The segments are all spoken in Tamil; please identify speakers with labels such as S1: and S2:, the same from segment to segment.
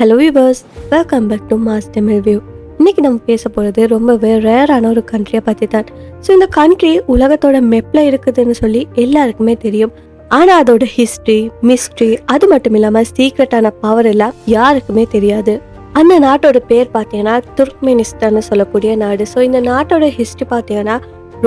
S1: Hello யூபர்ஸ் welcome back to Mel View இன்றைக்கி நம்ம பேச போகிறது ரொம்பவே ரேரான ஒரு கண்ட்ரியை பற்றி தான் ஸோ இந்த கண்ட்ரி உலகத்தோட மெப்பில் இருக்குதுன்னு சொல்லி எல்லாருக்குமே தெரியும். ஆனால் அதோட ஹிஸ்ட்ரி மிஸ்ட்ரி அது மட்டும் இல்லாமல் சீக்ரெட்டான பவர் எல்லாம் யாருக்குமே தெரியாது. அந்த நாட்டோட பேர் பார்த்தீங்கன்னா துர்க்மெனிஸ்தான்னு சொல்லக்கூடிய நாடு. ஸோ இந்த நாட்டோட ஹிஸ்ட்ரி பார்த்தீங்கன்னா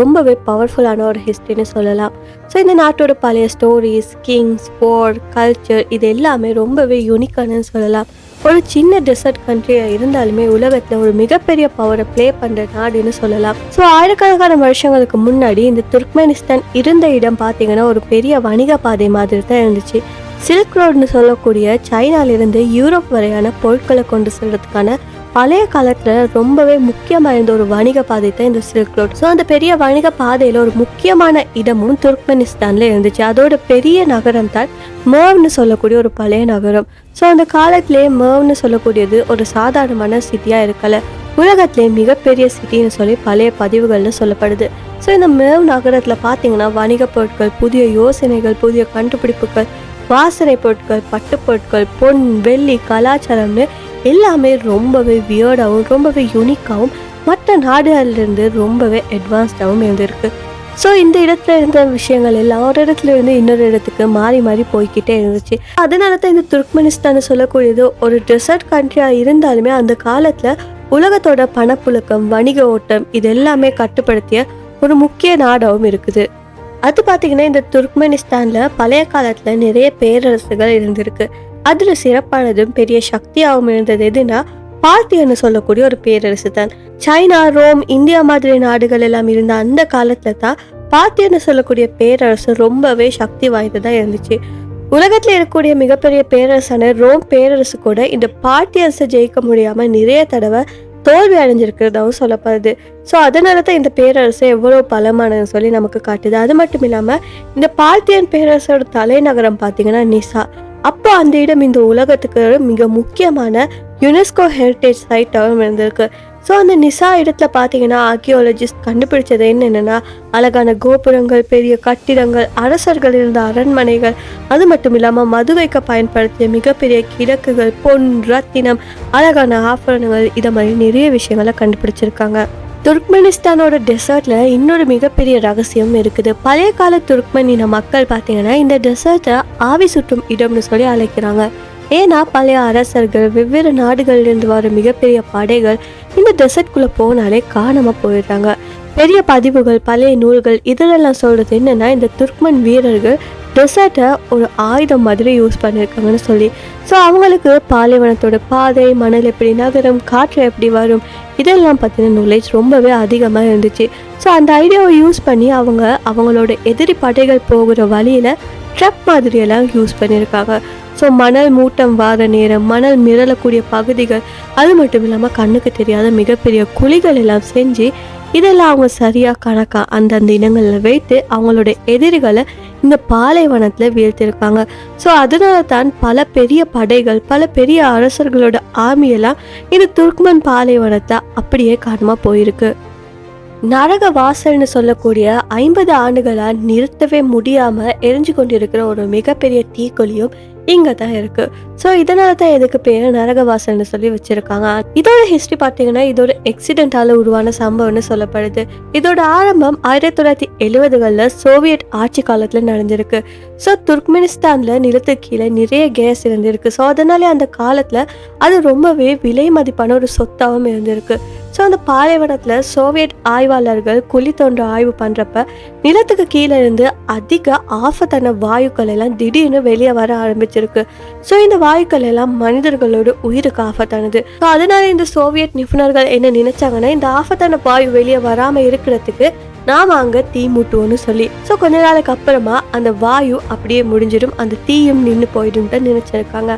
S1: ரொம்பவே பவர்ஃபுல்லான ஒரு ஹிஸ்ட்ரின்னு சொல்லலாம். ஸோ இந்த நாட்டோட பழைய ஸ்டோரிஸ் கிங்ஸ் போர் கல்ச்சர் இது எல்லாமே ரொம்பவே யூனிக்கானு சொல்லலாம். ஒரு சின்ன டெசர்ட் கண்ட்ரியாக இருந்தாலுமே உலகத்தில் ஒரு மிகப்பெரிய பவரை ப்ளே பண்ணுற நாடுன்னு சொல்லலாம். ஸோ ஆயிரக்கணக்கான வருஷங்களுக்கு முன்னாடி இந்த துர்க்மெனிஸ்தான் இருந்த இடம் பார்த்தீங்கன்னா ஒரு பெரிய வணிக பாதை மாதிரி தான் இருந்துச்சு. சில்க் ரோடுன்னு சொல்லக்கூடிய சைனாலிருந்து யூரோப் வரையான பொருட்களை கொண்டு செல்றதுக்கான பழைய காலத்தில் ரொம்பவே முக்கியமாக இருந்த ஒரு வணிக பாதை தான் இந்த சில்க் ரோட் ஸோ அந்த பெரிய வணிக பாதையில் ஒரு முக்கியமான இடமும் துர்க்மெனிஸ்தானில் இருந்துச்சு. அதோட பெரிய நகரம் தான் மேவ்னு சொல்லக்கூடிய ஒரு பழைய நகரம். ஸோ அந்த காலத்திலே மேவ்னு சொல்லக்கூடியது ஒரு சாதாரணமான சிட்டியாக இருக்கல. உலகத்திலே மிகப்பெரிய சிட்டின்னு சொல்லி பழைய பதிவுகளில் சொல்லப்படுது. ஸோ இந்த மேவ் நகரத்தில் பார்த்தீங்கன்னா வணிக பொருட்கள் புதிய யோசனைகள் புதிய கண்டுபிடிப்புகள் வாசனை பொருட்கள் பட்டுப்பொருட்கள் பொன் வெள்ளி கலாச்சாரம்னு எல்லாமே ரொம்பவே வியர்டாகவும் ரொம்பவே யூனிக்காகவும் மற்ற நாடுகளிலிருந்து ரொம்பவே அட்வான்ஸ்டாகவும் இருந்திருக்கு. ஸோ இந்த இடத்துல இருந்த விஷயங்கள் எல்லாம் ஒரு இடத்துல இருந்து இன்னொரு இடத்துக்கு மாறி மாறி போய்க்கிட்டே இருந்துச்சு. அதனால தான் இந்த துர்க்மெனிஸ்தான் சொல்லக்கூடியது ஒரு டெசர்ட் கண்ட்ரியாக இருந்தாலுமே அந்த காலத்தில் உலகத்தோட பணப்புழக்கம் வணிக ஓட்டம் இது எல்லாமே கட்டுப்படுத்திய ஒரு முக்கிய நாடாகவும் இருக்குது. அது பார்த்தீங்கன்னா இந்த துர்க்மெனிஸ்தானில் பழைய காலத்தில் நிறைய பேரரசுகள் இருந்திருக்கு. அதில் சிறப்பானதும் பெரிய சக்தியாகவும் இருந்தது எதுனா பார்த்தியன்னு சொல்லக்கூடிய ஒரு பேரரசு தான். சைனா ரோம் இந்தியா மாதிரி நாடுகள் எல்லாம் இருந்த அந்த காலத்தில் தான் பார்த்தியன்னு சொல்லக்கூடிய பேரரசு ரொம்பவே சக்தி வாய்ந்ததாக இருந்துச்சு. உலகத்தில் இருக்கக்கூடிய மிகப்பெரிய பேரரசான ரோம் பேரரசு கூட இந்த பார்ட்டியரசை ஜெயிக்க முடியாமல் நிறைய தடவை தோல்வி அடைஞ்சிருக்கிறதாவும் சொல்லப்படுது. ஸோ அதனால தான் இந்த பேரரசு எவ்வளோ பலமானதுன்னு சொல்லி நமக்கு காட்டுது. அது மட்டும் இல்லாமல் இந்த பார்த்தியன் பேரரசோட தலைநகரம் பார்த்தீங்கன்னா நிசா. அப்போ அந்த இடம் இந்த உலகத்துக்கு மிக முக்கியமான யுனெஸ்கோ ஹெரிட்டேஜ் சைட்டாகவும் இருந்திருக்கு. ஸோ அந்த நிசா இடத்துல பார்த்தீங்கன்னா ஆர்கியாலஜிஸ்ட் கண்டுபிடிச்சது என்னென்னா அழகான கோபுரங்கள் பெரிய கட்டிடங்கள் அரசர்கள் இருந்த அரண்மனைகள் அது மட்டும் இல்லாமல் மது வைக்க பயன்படுத்திய மிகப்பெரிய கிழக்குகள் பொன் ரத்தினம் அழகான ஆபரணங்கள் இதை மாதிரி நிறைய விஷயங்களை கண்டுபிடிச்சிருக்காங்க. துர்க்மெனிஸ்தானோட டெசர்ட்ல இன்னொரு மிகப்பெரிய ரகசியம் இருக்குது. பழைய கால துர்க்மெனின மக்கள் பார்த்தீங்கன்னா இந்த டெசர்ட்டை ஆவி சுற்றும் இடம்னு சொல்லி அழைக்கிறாங்க. ஏன்னா பழைய அரசர்கள் வெவ்வேறு நாடுகளிலிருந்து வர மிகப்பெரிய படைகள் இந்த டெசர்ட்குள்ளே போனாலே காணாமல் போயிடுறாங்க. பெரிய பதிவுகள் பழைய நூல்கள் இதெல்லாம் சொல்கிறது என்னென்னா இந்த துர்க்மன் வீரர்கள் டெசர்ட்டை ஒரு ஆயுதம் மாதிரி யூஸ் பண்ணியிருக்காங்கன்னு சொல்லி. ஸோ அவங்களுக்கு பாலைவனத்தோட பாதை மணல் எப்படி நகரம் காற்று எப்படி வரும் இதெல்லாம் பற்றின நாலேஜ் ரொம்பவே அதிகமாக இருந்துச்சு. ஸோ அந்த ஐடியாவை யூஸ் பண்ணி அவங்க அவங்களோட எதிரி படைகள் போகிற வழியில் ட்ரப் மாதிரியெல்லாம் யூஸ் பண்ணியிருக்காங்க. ஸோ மணல் மூட்டம் வார நேரம் மணல் மிரளக்கூடிய பகுதிகள் அது மட்டும் இல்லாமல் கண்ணுக்கு தெரியாத மிகப்பெரிய குழிகள் எல்லாம் செஞ்சு இதெல்லாம் அவங்க சரியாக கணக்காக அந்தந்த இனங்களில் வைத்து அவங்களோட எதிரிகளை இந்த பாலைவனத்தில் வீழ்த்திருக்காங்க ஸோ அதனால தான் பல பெரிய படைகள் பல பெரிய அரசர்களோட ஆர்மியெல்லாம் இந்த துர்க்மன் பாலைவனத்தை அப்படியே காரணமாக போயிருக்கு. நரக வாசல்னு சொல்லக்கூடிய ஐம்பது ஆண்டுகளாக நிறுத்தவே முடியாமல் எரிஞ்சு கொண்டிருக்கிற ஒரு மிகப்பெரிய தீக்கொலியும் இங்கே தான் இருக்கு. ஸோ இதனால தான் எதுக்கு பேர் நரகவாசல்னு சொல்லி வச்சிருக்காங்க. இதோட ஹிஸ்ட்ரி பார்த்தீங்கன்னா இதோட எக்ஸிடென்டால உருவான சம்பவம்னு சொல்லப்படுது. இதோட ஆரம்பம் ஆயிரத்தி தொள்ளாயிரத்தி எழுபதுகளில் சோவியட் ஆட்சி காலத்தில் நடந்திருக்கு. ஸோ துர்க்மெனிஸ்தானில் நிலத்து கீழே நிறைய கேஸ் இருந்திருக்கு. ஸோ அதனாலே அந்த காலத்தில் அது ரொம்பவே விலை மதிப்பான ஒரு சொத்தாகவும் இருந்திருக்கு. ஸோ அந்த பாலைவனத்தில் சோவியட் ஆய்வாளர்கள் குழி தோன்ற ஆய்வு பண்ணுறப்ப நிலத்துக்கு கீழே இருந்து அதிக ஆபத்தான வாயுக்கள் எல்லாம் திடீர்னு வெளியே வர ஆரம்பிச்சிருக்கு. ஸோ இந்த வாயுக்கள் எல்லாம் மனிதர்களோட உயிருக்கு ஆபத்தானது. ஸோ அதனால இந்த சோவியட் நிபுணர்கள் என்ன நினைச்சாங்கன்னா இந்த ஆபத்தான வாயு வெளியே வராமல் இருக்கிறதுக்கு நாம அங்க தீ மூட்டுவோம்னு சொல்லி. ஸோ கொஞ்ச நாளுக்கு அப்புறமா அந்த வாயு அப்படியே முடிஞ்சிடும். அந்த தீயும் நின்று போயிடும்ட்டு நினைச்சிருக்காங்க.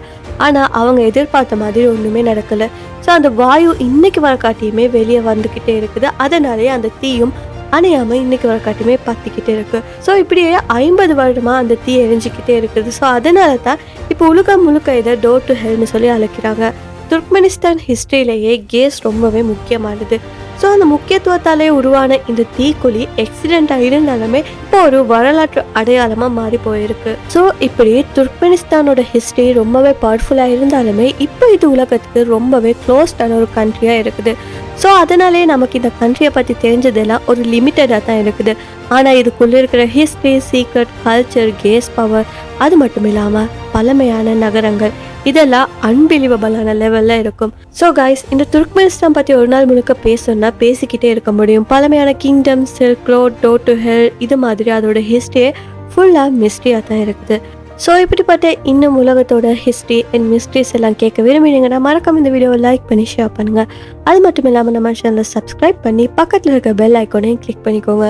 S1: ஆனால் அவங்க எதிர்பார்த்த மாதிரி ஒன்றுமே நடக்கல. ஸோ அந்த வாயு இன்னைக்கு வர காட்டியுமே வெளியே வந்துக்கிட்டே இருக்குது. அதனாலேயே அந்த தீயும் அணையாமல் இன்னைக்கு வர காட்டியுமே பத்திக்கிட்டே இருக்கு. ஸோ இப்படியே ஐம்பது வருடமாக அந்த தீ எரிஞ்சிக்கிட்டே இருக்குது. ஸோ அதனால தான் இப்போ உலகம் முழுக்க இதை டோர் டு ஹெல்னு சொல்லி அழைக்கிறாங்க. துர்க்மெனிஸ்தான் ஹிஸ்ட்ரியிலேயே கேஸ் ரொம்பவே முக்கியமானது. ஸோ அந்த முக்கியத்துவத்தாலே உருவான இந்த தீக்குழி எக்ஸிடென்ட் ஆகிருந்தாலுமே இப்போ ஒரு வரலாற்று அடையாளமாக மாறி போயிருக்கு. ஸோ இப்படி துர்க்மெனிஸ்தானோட ஹிஸ்ட்ரி ரொம்பவே பவர்ஃபுல்லாக இருந்தாலுமே இப்போ இது உலகத்துக்கு ரொம்பவே க்ளோஸ்டான ஒரு கண்ட்ரியாக இருக்குது. ஸோ அதனாலே நமக்கு இந்த கண்ட்ரியை பற்றி தெரிஞ்சதெல்லாம் ஒரு லிமிட்டடாக தான் இருக்குது. ஆனால் இதுக்குள்ளே இருக்கிற history secret culture gas power அது மட்டும் இல்லாமல் பழமையான நகரங்கள் இதெல்லாம் அன்பிலீவபிளான லெவலில் இருக்கும். ஸோ கைஸ் இந்த துர்க்மெனிஸ்தான் பற்றி ஒரு நாள் முழுக்க பேசணும்னா பேசிக்கிட்டே இருக்க முடியும். பழமையான kingdom silk road door to hell இது மாதிரி அதோட ஹிஸ்ட்ரியே ஃபுல்லாக மிஸ்ட்ரியாக தான் இருக்குது. ஸோ இப்படிப்பட்ட இன்னும் உலகத்தோட ஹிஸ்ட்ரி அண்ட் மிஸ்ட்ரிஸ் எல்லாம் கேட்க விரும்பினீங்கன்னா மறக்காம இந்த வீடியோவை லைக் பண்ணி ஷேர் பண்ணுங்கள் அது மட்டும் இல்லாமல் நம்ம சேனலை சப்ஸ்கிரைப் பண்ணி பக்கத்தில் இருக்க பெல் ஐக்கோனையும் கிளிக் பண்ணிக்கோங்க.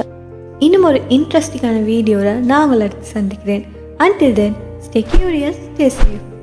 S2: இன்னும் ஒரு இன்ட்ரெஸ்டிங்கான வீடியோவில் நான் உங்களை அடுத்து சந்திக்கிறேன். Until then stay curious stay safe